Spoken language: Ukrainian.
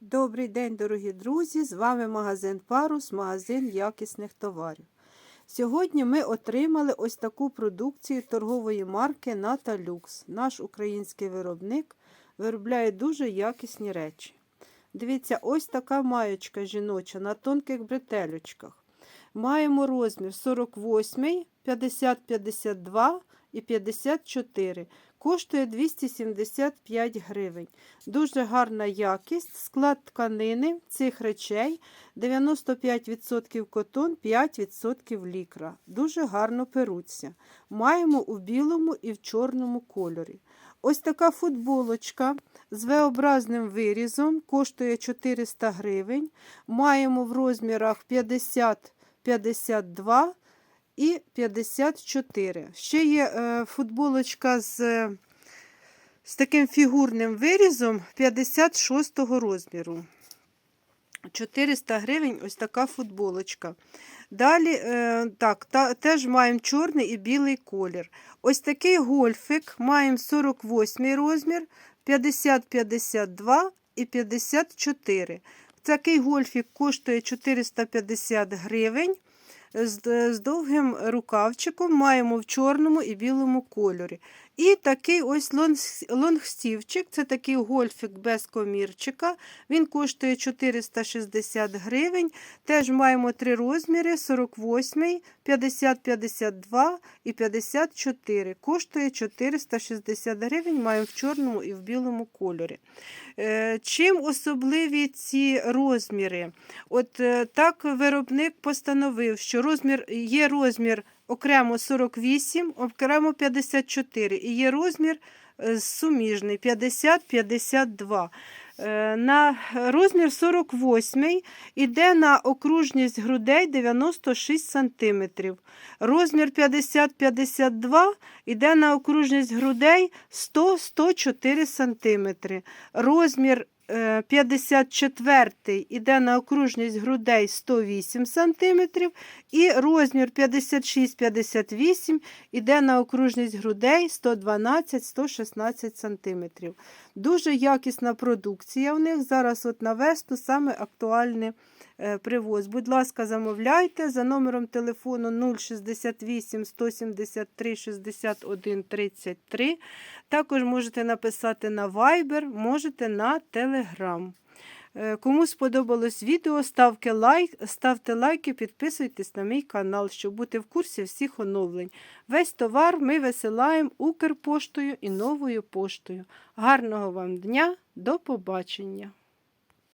Добрий день, дорогі друзі! З вами магазин Парус, магазин якісних товарів. Сьогодні ми отримали ось таку продукцію торгової марки Ната Люкс. Наш український виробник виробляє дуже якісні речі. Дивіться, ось така маєчка жіноча на тонких бретелючках. Маємо розмір 48, 50-52 і 54. Коштує 275 гривень. Дуже гарна якість, склад тканини цих речей 95% котон, 5% лікра. Дуже гарно перуться. Маємо у білому і в чорному кольорі. Ось така футболочка з V-образним вирізом коштує 400 гривень. Маємо в розмірах 50, 52 і 54. Ще є е, футболочка з, з таким фігурним вирізом 56 розміру. 400 гривень ось така футболочка. Далі е, так, та, теж маємо чорний і білий колір. Ось такий гольфик маємо 48 розмір, 50-52 і 54. Такий гольфик коштує 450 гривень. З, з довгим рукавчиком маємо в чорному і білому кольорі. І такий ось лонгстівчик, це такий гольфик без комірчика. Він коштує 460 гривень. Теж маємо три розміри: 48, 50-52 і 54. Коштує 460 гривень, маємо в чорному і в білому кольорі. Е, чим особливі ці розміри? От е, так виробник постановив, що розмір є розмір окремо 48, окремо 54 і є розмір е, суміжний 50-52. На розмір 48 йде на окружність грудей 96 см. Розмір 50-52 йде на окружність грудей 100-104 см. Розмір 54 іде на окружність грудей 108 см, і розмір 56-58 іде на окружність грудей 112-116 см. Дуже якісна продукція у них. Зараз от на весту саме актуальний привоз. Будь ласка, замовляйте за номером телефону 068 173 61 33. Також можете написати на Viber, можете на Telegram. Кому сподобалось відео, ставте лайк, ставте лайки, підписуйтесь на мій канал, щоб бути в курсі всіх оновлень. Весь товар ми висилаємо Укрпоштою і новою поштою. Гарного вам дня, до побачення!